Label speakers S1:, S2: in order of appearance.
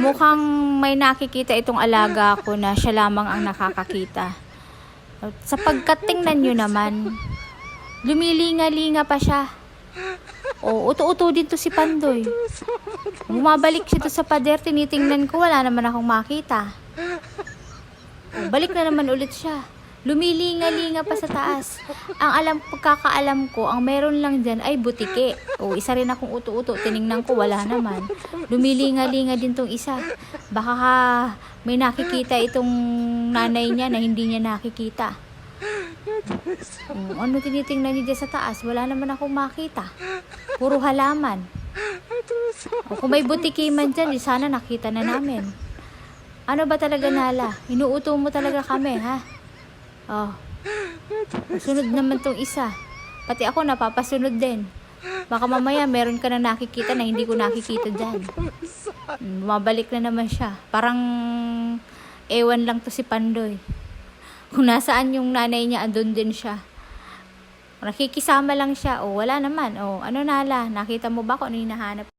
S1: Mukhang may nakikita itong alaga ko na siya lamang ang nakakakita. At Sapagkat tingnan nyo naman, lumilinga-linga pa siya. O, uto-uto din to si Pandoy. Bumabalik siya to sa pader, tinitingnan ko, wala naman akong makita. O, balik na naman ulit siya. Lumilinga-linga pa sa taas. Ang alam, pagkakaalam ko, ang meron lang dyan ay butike. O, isa rin akong uto-uto, tiningnan ko, wala naman. Lumilinga-linga din tong isa. Baka may nakikita itong nanay niya na hindi niya nakikita. O, ano tinitingnan niya dyan sa taas? Wala naman akong makita. Puro halaman. O, kung may butiki man dyan, di sana nakita na namin. Ano ba talaga nala? Inuuto mo talaga kami, ha? Oh. Sunod naman tong isa. Pati ako napapasunod din. Baka mamaya meron ka na nakikita na hindi ko nakikita dyan. Mm, Bumabalik na naman siya. Parang ewan lang to si Pandoy. Kung nasaan yung nanay niya, andun din siya. Nakikisama lang siya. O, wala naman. O, ano nala? Nakita mo ba kung ano hinahanap?